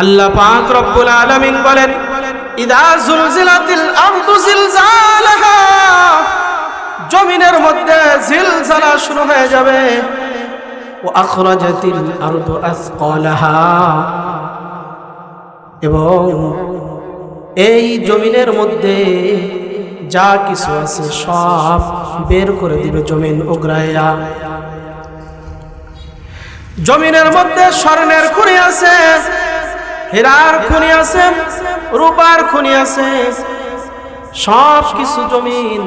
আল্লাহ পাক রব্বুল আলামিন বলেন, ইদা জুলজিলাতিল আরদু জিলজালাহা জমিনের মধ্যে জিলজালা শুরু হয়ে যাবে। ও আখরাজাতিল আরদু আসকালাহা এবং এই জমিনের মধ্যে যা কিছু আছে সব বের করে দিবে জমিন উগ্রাইয়া। জমিনের মধ্যে স্বর্ণের খুনি আছে হীরার খুনি আছে রূপার খুনি আছে সব কিছু জমিন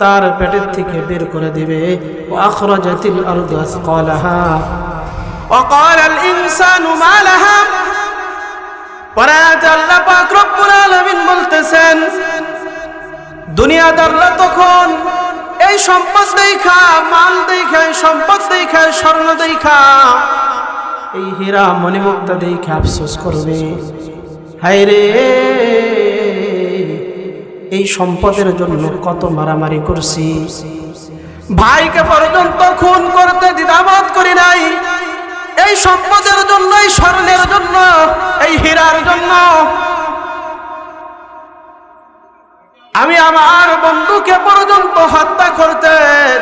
তার পেটের থেকে বের করে দিবে আখরাজাতিল আরদু আসকালাহা وقال الإنسان ما لها পরাত আল্লাহ পাক রব্বুল আলামিন বলতেছেন দুনিয়াদাররা তখন এই সম্পদ দেখা মাল দেখা এই সম্পদ দেখা স্বর্ণ দেখা এই হীরা মণিমুক্তা দেখে আফসোস করবে। হায় রে! এই সম্পদের জন্য কত মারামারি করছি। ভাইকে পর্যন্ত খুন করতে দ্বিধাবাদ করি নাই। এই সম্পদের জন্য, এই স্বর্ণের জন্য, এই হীরার জন্য। আমি আমার বন্ধুকে পর্যন্ত হত্যা করতে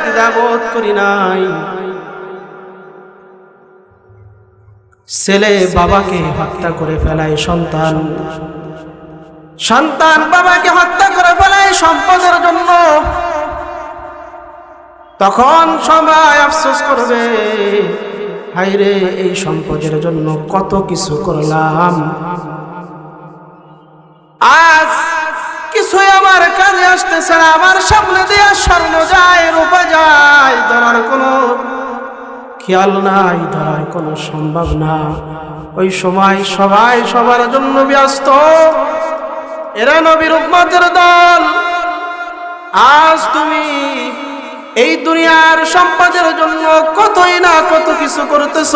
দ্বিধাবোধ করি নাই। ছেলে বাবাকে হত্যা করে ফেলায় সন্তান। সন্তান বাবাকে হত্যা করে ফেলায় সম্পদের জন্য। তখন সবাই আফসোস করবে হাইরে এই সম্পদের জন্য কত কিছু করলাম। আজ কিছুই আমার কাজে আসতেছে না, আমার সামনে দিয়ে স্বর্ণ যায়, রূপা যায়, ধরার কোনো খেয়াল নাই, ধরার কোনো সম্ভব না। ওই সময় সবাই সবার জন্য ব্যস্ত। এরা নবীর উম্মতের দল। আজ তুমি এই দুনিয়ার সম্পদের জন্য কতই না কত কিছু করতেছ?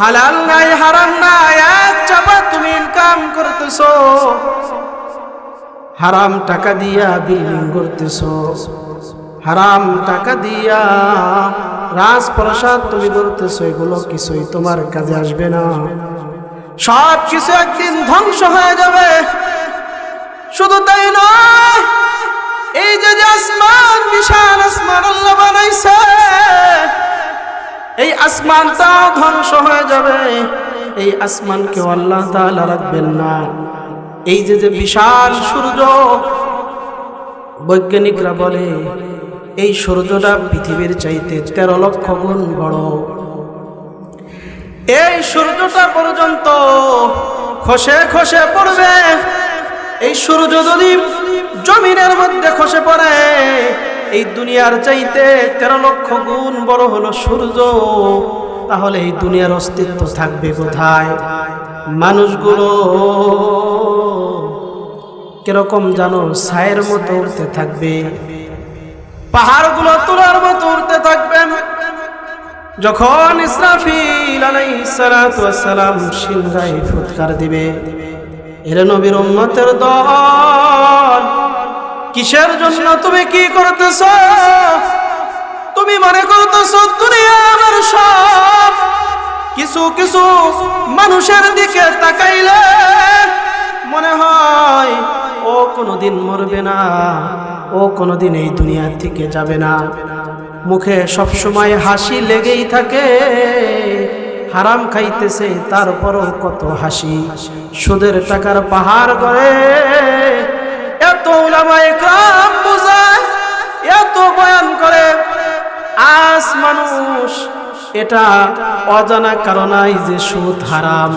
হালাল নাই, হারাম নাই, এক চাপা তুমি ইনকাম করতেছ। হারাম টাকা দিয়া বিল্ডিং করতেছ হারাম টাকা দিয়া রাজপ্রসাদ তুমি করতেছ এগুলো কিছুই তোমার কাজে আসবে না। সব কিছু একদিন ধ্বংস হয়ে যাবে। শুধু তাই নয়, এই যে আসমান, বিশাল আসমান আল্লাহ বানাইছে, এই আসমানটাও ধ্বংস হয়ে যাবে। এই আসমানকে আল্লাহ তাআলা রাখবেন না। এই যে যে বিশাল সূর্য, বৈজ্ঞানিকরা বলে এই সূর্যটা পৃথিবীর চাইতে তেরো লক্ষ গুণ বড়। এই সূর্যটা পর্যন্ত খসে খসে পড়বে। এই সূর্য যদি জমিনের মধ্যে খসে পড়ে, এই দুনিয়ার চাইতে তেরো লক্ষ গুণ বড় হলো সূর্য। তাহলে এই দুনিয়ার অস্তিত্ব থাকবে কোথায়? মানুষগুলো কীরকম জানো, ছায়ের মতো উঠতে থাকবে। পাহাড়গুলো তোলার মতো উঠতে থাকবে যখন ইসরাফিল আলাইহিসসালাম সিংহায় ফুৎকার দিবে, এরে নবীর উম্মতের দল, কিসের জন্য তুমি কি করতেছ? তুমি মনে করতেছ দুনিয়া আমার সব কিছু কিছু মানুষের দিকে তাকাইলে মনে হয় ও কোনোদিন মরবে না। ও কোনোদিন এই দুনিয়ার থেকে যাবে না। মুখে সবসময় হাসি লেগেই থাকে, হারাম খাইতেছে, তারপরও কত হাসি। সুদের টাকার পাহাড় করে এত উলামায় কাম বোঝায়, এত বয়ান করে। আজ মানুষ এটা অজানা কারণাই যে সুদ হারাম।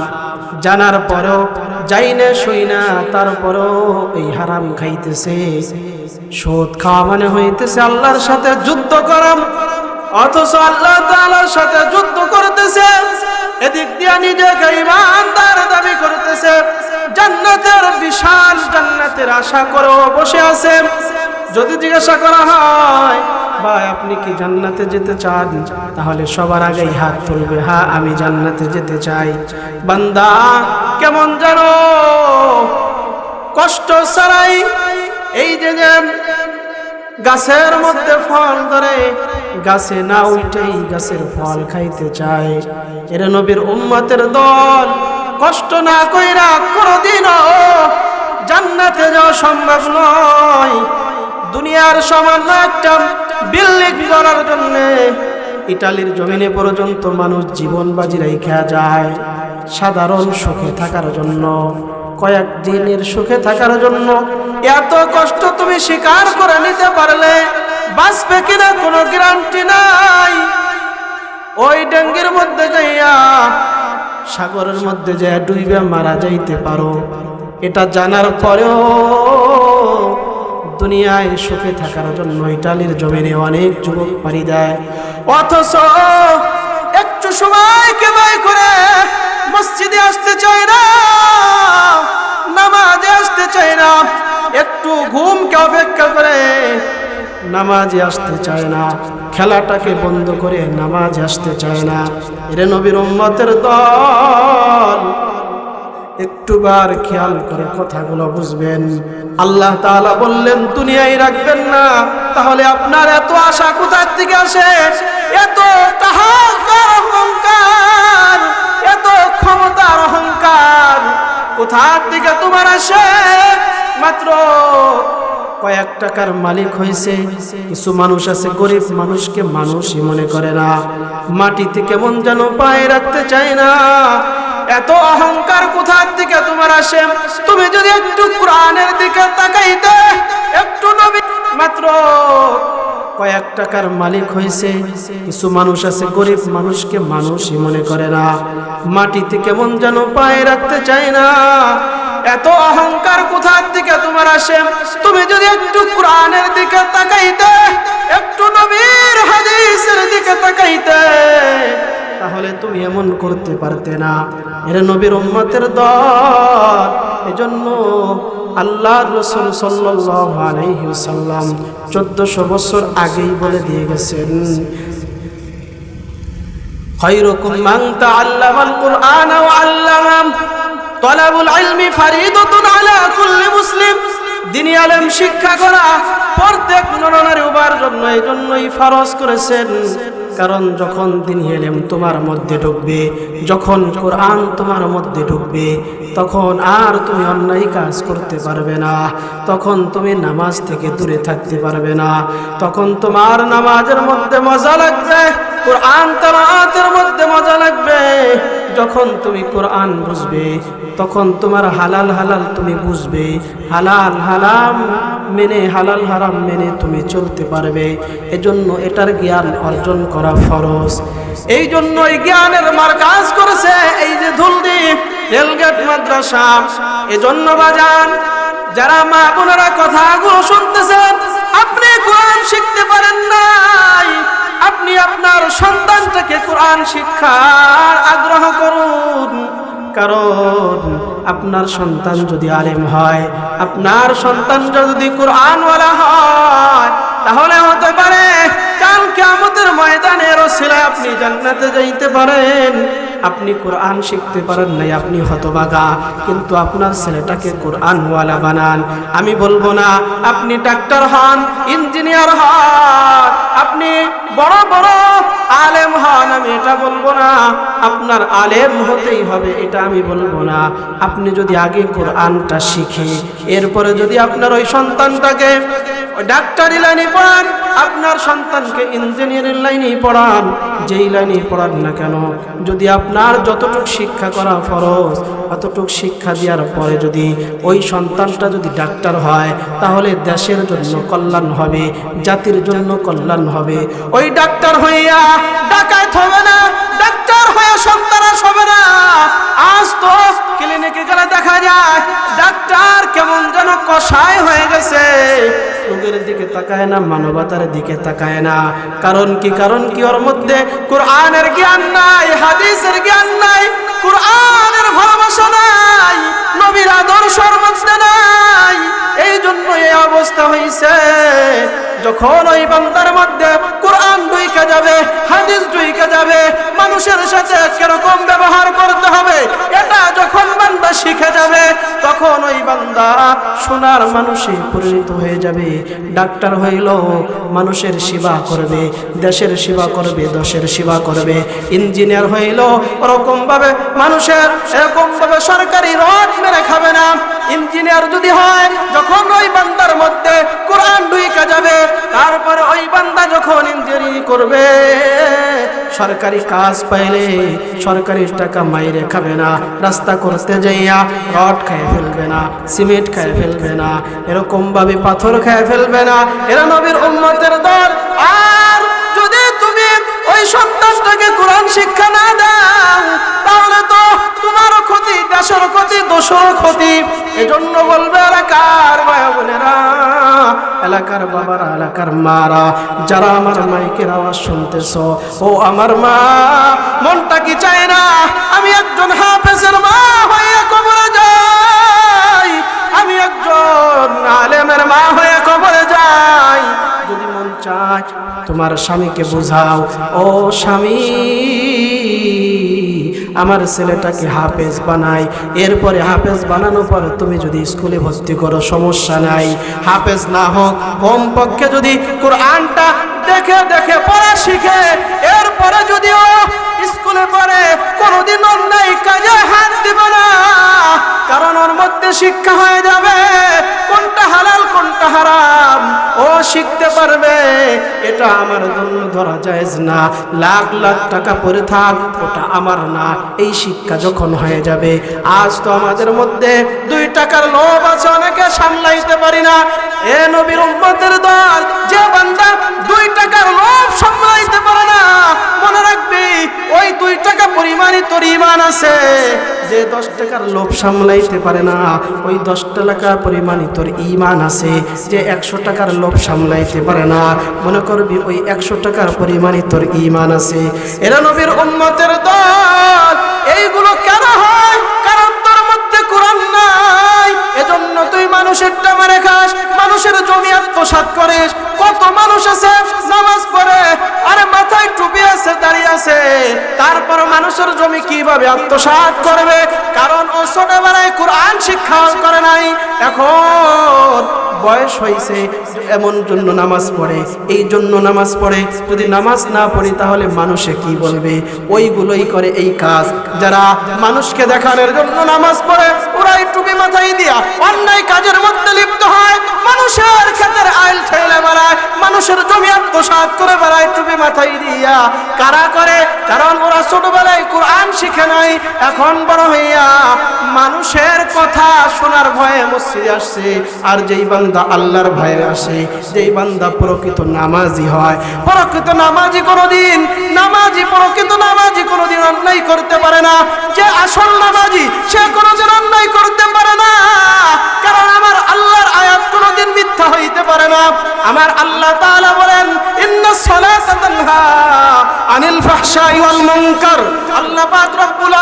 জানার পরেও যাই না সই না, তারপরেও এই হারাম খাইতেছে। সুদ খাওয়া মানে হইতেছে আল্লাহর সাথে যুদ্ধ করাম অথচ আল্লাহ তাআলার সাথে যুদ্ধ করতেছে। এদিক দিয়ে নিজেকে ইমানদার দাবি করতেছে। জান্নাতের বিশাল জান্নাতের আশা করে বসে আছে। যদি জিজ্ঞাসা করা হয় ভাই, আপনি কি জান্নাতে যেতে চান? তাহলে সবার আগেই হাত তুলবে। হ্যাঁ আমি জান্নাতে যেতে চাই। বান্দা, কেমন জানো? কষ্ট ছাড়াই এই যে যে গাছের মধ্যে ফল ধরে, গাছে না উঠেই গাছের ফল খাইতে চায়। এর নবীর উম্মতের দল কষ্ট না কইরা কোনোদিনও জান্নাতে যাওয়া সম্ভব নয়। দুনিয়ার সামান্য একটা বিল্ডিং করার জন্য। ইটালির জমিনে পর্যন্ত মানুষ জীবন বাজি রেখা যায়। সাধারণ সুখে থাকার জন্য, কয়েক দিনের সুখে থাকার জন্য। এত কষ্ট তুমি স্বীকার করে নিতে পারলে, বাঁচবে কিনা কোনো গ্যারান্টি নাই। ওই ডেঙ্গির মধ্যে যাইয়া, সাগরের মধ্যে যে ডুইবে মারা যাইতে পারো। এটা জানার পরেও দুনিয়ায় সুখে থাকার জন্য ইটালির জমিনে অনেক যুবক পাড়ি দেয়। অথচ একটু সময়কে ব্যয় করে মসজিদে আসতে চায় না, নামাজে আসতে চায় না, একটু ঘুমকে অপেক্ষা করে নামাজে আসতে চায় না, খেলাটাকে বন্ধ করে নামাজ আসতে চায় না। এরে নবীর উম্মতের দল একটুবার খেয়াল করে কথাগুলো বুঝবেন। আল্লাহ তাআলা বললেন, দুনিয়ায় রাখবেন না। তাহলে আপনার এত আশা কোথার থেকে আসে? এত অহংকার, এত ক্ষমতার অহংকার কোথার থেকে তোমার আসে? মাত্র কয়েক টাকার মালিক হয়েছে কিছু মানুষ আছে, গরিব মানুষকে মানুষই মনে করে না। মাটিতে কেমন যেন পায়ে রাখতে চায় না। এত অহংকার কোথার দিকে তোমার আসে? তুমি যদি একটু কোরআনের দিকে তাকাইতে, একটু নবী মাত্র কয়েক টাকার মালিক হয়েছে কিছু মানুষ আছে, গরিব মানুষকে মানুষই মনে করে না। মাটিতে কেমন যেন পায়ে রাখতে চায় না। এত অহংকার কোথার দিকে তোমার আসে? তুমি যদি একটু কোরআনের দিকে তাকাইতে তুমি এমন করতে পারতে না এর নবীর উম্মতের দল এজন্য আল্লাহ রসুল সাল্লাল্লাহু আলাইহি ওয়াসাল্লাম 1400 বছর আগেই বলে দিয়ে গেছেন خيركم من تعلم القرآن وعلمه طلب العلم فريضة على كل مسلم দিনী আলেম শিক্ষা করা প্রত্যেক নরনারী উবার জন্য এই জন্যই ফরজ করেছেন কারণ যখন দিন এলেম তোমার মধ্যে ঢুকবে, যখন কোরআন তোমার মধ্যে ঢুকবে, তখন আর তুমি অন্যায় কাজ করতে পারবে না। তখন তুমি নামাজ থেকে দূরে থাকতে পারবে না। তখন তোমার নামাজের মধ্যে মজা লাগবে, কোরআন তালাতের মধ্যে মজা লাগবে। যখন তুমি কোরআন বুঝবে, তখন তোমার হালাল হালাল তুমি বুঝবে। হালাল হারাম মেনে, হালাল হারাম মেনে তুমি চলতে পারবে। এজন্য এটার জ্ঞান অর্জন করা ফরজ। এই জন্য এই জ্ঞানের মার কাজ করেছে এই যে ধুলদ্বীপ রেলগেট মাদ্রাসা। এজন্য বাজান, যারা মা বোনেরা কথাগুলো শুনতেছেন, আপনি কোরআন শিখতে পারেন নাই। আপনি আপনার সন্তানটাকে কোরআন শিক্ষার আগ্রহ করুন। কারণ আপনার সন্তান যদি আলেম হয়, আপনার সন্তান যদি কোরআনওয়ালা হয়, তাহলে হতে পারে কাল কেমতের ময়দানের ওসিলায় আপনি জান্নাতে যাইতে পারেন। আপনি কোরআন শিখতে পারেন নাই, আপনি হতবাগা। কিন্তু আপনার ছেলেটাকে কোরআনওয়ালা বানান। আমি বলব না, আপনি ডাক্তার হন, ইঞ্জিনিয়ার হন, আপনি বড় বড় আলেম হন, আমি এটা বলব না। আপনার আলেম হতেই হবে, এটা আমি বলব না। আপনি যদি আগে কোরআনটা শিখে, এরপরে যদি আপনার ওই সন্তানটাকে ডাক্তারি লাইনে পড়ান, আপনার সন্তানকে ইঞ্জিনিয়ারিং লাইনে পড়ান, যেই লাইনে পড়ান না কেন, যদি আপনার যতটুক শিক্ষা করা ফরজ, অতটুক শিক্ষা দেওয়ার পরে যদি ওই সন্তানটা যদি ডাক্তার হয়, তাহলে দেশের জন্য কল্যাণ হবে, জাতির জন্য কল্যাণ হবে। ওই ডাক্তার হইয়া ডাকাত হবে না, ডাক্তার হয়ে সন্তানাস হবে না। আজ তো ক্লিনিকে গেলে দেখা যায়, ডাক্তার কেমন যেন কষায় হয়ে গেছে। রোগের দিকে তাকায় না, মানবতার দিকে তাকায় না। কারণ কি? কারণ কি? ওর মধ্যে কোরআনের জ্ঞান নাই, হাদিসের জ্ঞান নাই, কোরআনের ভালোবাসা নাই। নবীর নাই। এই জন্য এই অবস্থা হয়েছে যখন ওই বান্দার মধ্যে কোরআন ঢুইকে যাবে, হাদিস ঢুইকে যাবে, মানুষের সাথে কীরকম ব্যবহার করতে হবে, এটা যখন বান্দা শিখে যাবে, তখন ওই বান্দা সোনার মানুষে পরিণত হয়ে যাবে। ডাক্তার হইল, মানুষের সেবা করবে, দেশের সেবা করবে, দশের সেবা করবে। ইঞ্জিনিয়ার হইল ওরকম ভাবে মানুষের এরকম ভাবে সরকারি রড মেরে খাবে না। ইঞ্জিনিয়ার যদি হয়, যখন ওই বান্দার মধ্যে কোরআন ঢুইকা যাবে, তারপরে ওই বান্দা যখন ইঞ্জিনিয়ারিং করবে, সরকারি কাজ পাইলে সরকারি টাকা মাইরে খাবে না। রাস্তা করতে যাইয়া রড খেয়ে ফেলবে না, সিমেন্ট খায় ফেলবে না এরকম ভাবে পাথর খেয়ে ফেলবে না। এরা নবীর উম্মতের দল, আর ওই সন্তানটাকে কোরআন শিক্ষা না দাও তাহলে তো তোমারও ক্ষতি, দেশের ক্ষতি দোষর ক্ষতি। এজন্য বলবে এলাকার ভাই বোনেরা? এলাকার বাবারা, এলাকার মারা, যারা আমার মাইকের আওয়াজ শুনতেছ, ও আমার মা, মনটা কি চায় না? আমি একজন হাফেজের মা হয়ে কবরে যাই। তোমার স্বামীকে বোঝাও। ও স্বামী, আমার ছেলেটাকে হাফেজ বানাই। এরপরে হাফেজ বানানোর পর তুমি যদি স্কুলে ভর্তি করো, সমস্যা নাই। হাফেজ না হোক, কমপক্ষে যদি কোরআনটা দেখে দেখে পড়া শিখে। এরপরে যদিও স্কুলে পড়ে, কোনোদিন অন্যায় কাজে হাত দিবে না। কারণ ওর মধ্যে শিক্ষা হয়ে যাবে, কোনটা হালাল, কোনটা হারাম। ও শিখতে পারবে, এটা আমার জন্য ধরা যায় না। লাখ লাখ টাকা পরে থাক, ওটা আমার না। এই শিক্ষা যখন হয়ে যাবে, আজ তো আমাদের মধ্যে দুই টাকার লোভ আছে, অনেকে সামলাইতে পারি না। এ নবীর উম্মতের দল, যে বান্দা দুই টাকার লোভ সামলাইতে পারে না, মনে রাখবি, ওই দুই টাকা পরিমাণই তোর ইমান আছে। যে দশ টাকার লোভ সামলাইতে পারে না, ওই দশ টাকা পরিমাণই তোর ইমান আছে। যে একশো টাকার লোভ সামলাইতে পারে না। মনে করবি ওই একশো টাকার পরিমাণই তোর ইমান আছে। এরা নবীর উম্মতের দল। এইগুলো কেন হয়? কারণ তোর মধ্যে কোরআন নাই। এজন্য তুই মানুষের টামারে খাস মানুষের জমি আত্মসাৎ করিস। কত মানুষ আছে, নামাজ পড়ে, আরে মাথায় টুপি আছে দাঁড়িয়ে আছে। তারপর মানুষের জমি কীভাবে আত্মসাৎ করবে? কারণ ও ছোটবেলায় কোরআন শিক্ষা করে নাই। এখন বয়স হয়েছে, এমন জন্য নামাজ পড়ে। এই জন্য নামাজ পড়ে। যদি নামাজ না পড়ি, তাহলে মানুষে কি বলবে? ওইগুলোই করে এই কাজ। যারা মানুষকে দেখানোর জন্য নামাজ পড়ে, ওরাই টুপি মাথায় দিয়া অন্যায় কাজের মধ্যে লিপ্ত হয়। মানুষের ক্ষেত্রে আইল ঠেলে বেড়ায় মানুষের জমি আত্মসাৎ করে বেড়ায় টুপি মাথায় দিয়া। কারা করে? কারণ ওরা ছোটবেলায় কোরআন শিখে নাই, এখন বড় হইয়া মানুষের কথা শোনার ভয়ে মসজিদে আসছে। আর যেই বান্দা আল্লাহর ভয়ে আসে, যেই বান্দা প্রকৃত নামাজি হয়। প্রকৃত নামাজি কোনোদিন, নামাজি, প্রকৃত নামাজি কোনোদিন অন্যায় করতে পারে না। যে আসল নামাজি, সে কোনোদিন অন্যায় করতে পারে না। কারণ আমার আল্লাহর আয়াত কোনোদিন মিথ্যা হইতে পারে না। আমার আল্লাহ তাআলা বলেন, ইন্না সালাতা তানহা আনিল ফাহশাই ওয়াল মুনকার। আল্লাহ পাক রব্বুল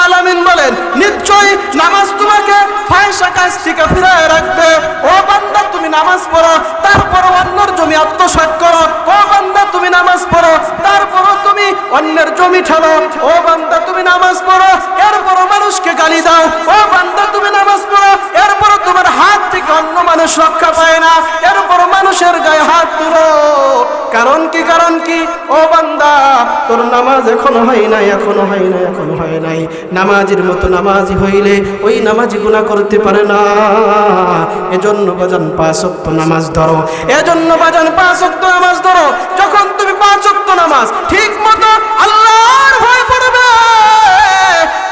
আলামিন নিশ্চয় নামাজ তোমাকে ফাহিশা কাজ থেকে ফিরায় রাখবে। ও বান্দা, তুমি নামাজ পড়ো তারপর অন্যের জমি আত্মসাৎ করো। ও বান্দা, তুমি নামাজ পড়ো তারপর তুমি অন্যের জমি ঠেলো। ও বান্দা, তুমি নামাজ পড়ো এরপর মানুষকে গালি দাও। ও বান্দা, তুমি নামাজ পড়ো এরপর তোমার হাত থেকে অন্য মানুষ রক্ষা পায় না। এরপর মানুষের গায়ে হাত তুলো। কারণ কি কারণ কি? ও বান্দা, তোর নামাজ এখনও হয় নাই, এখনও হয় নাই, এখনও হয় নাই। নামাজের মতো নামাজি হইলে ওই নামাজি গুণা করতে পারে না। এজন্য বাজান পাঁচ ওয়াক্ত নামাজ ধরো। এজন্য বাজান পাঁচ ওয়াক্ত নামাজ ধরো। যখন তুমি পাঁচ ওয়াক্ত নামাজ ঠিক মতো আল্লাহর ভয় পড়বে,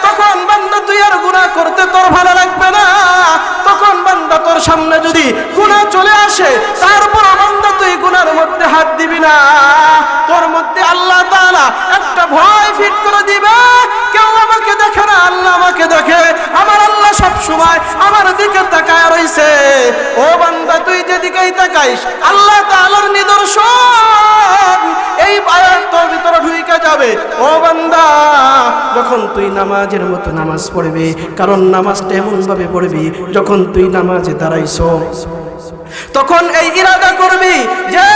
তখন বান্দা তুই আর গুনাহ করতে তোর ভালো লাগবে না। তখন বান্দা তোর সামনে যদি গুনাহ চলে আসে তারপর বান্দা তুই গুণার মধ্যে হাত দিবি না। তোর মধ্যে আল্লাহ তাআলা একটা ভয় ফিট করে দিবে। সময় আমার দিকে তাকায় রইছে। ও বান্দা, তুই যেদিকেই তাকাইস, আল্লাহ তাআলার নিদর্শন। এই আয়াত তোর ভিতরে ঢুইকে যাবে। ও বান্দা, যখন তুই নামাজের মতো নামাজ পড়বি, কারণ নামাজটা এমন ভাবে পড়বি, যখন তুই নামাজে দাঁড়াইছো, তখন এই ইরাদা করবি যে,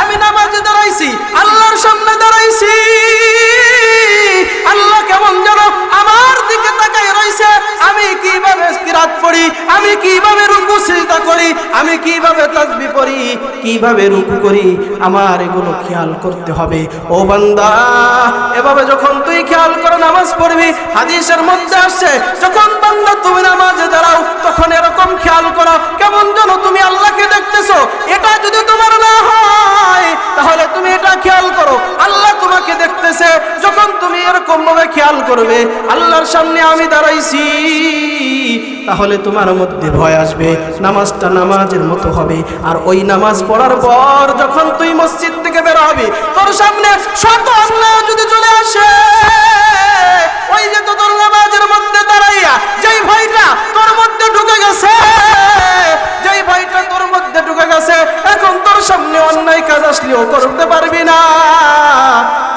আমি নামাজে দাঁড়াইছি, আল্লাহর সামনে দাঁড়াইছি। পড়ি আমি কীভাবে রুকু সিজদা করি? আমি কীভাবে তাসবি পড়ি কীভাবে রুকু করি? আমার এগুলো খেয়াল করতে হবে। ও বান্দা, এভাবে যখন তুই খেয়াল করে নামাজ পড়বি, হাদিসের মধ্যে আসছে, যখন বান্দা তুমি নামাজে দাঁড়াও, তখন এরকম খেয়াল করো, কেমন যেন তুমি আল্লাহকে দেখতেছো। এটা যদি তোমার না হয়, তাহলে তুমি এটা খেয়াল করো। আল্লাহ তোমাকে দেখতেছে, যখন তুমি এরকম ভাবে খেয়াল করবে, আল্লাহর সামনে আমি দাঁড়াইছি। তাহলে তোমার মধ্যে ভয় আসবে। নামাজটা নামাজের মতো হবে। আর ওই নামাজ পড়ার পর যখন তুই মসজিদ থেকে বের হবি, তোর সামনে শত আল্লাহ যদি চলে আসে, ওই যে তো তোর নামাজের মধ্যে দাঁড়াইয়া যেই ভয়টা তোর মধ্যে ঢুকে গেছে, যেই ভয়টা তোর মধ্যে ঢুকে গেছে, এখন তোর সামনে অন্যায় কাজ আসলেও করতে পারবি না।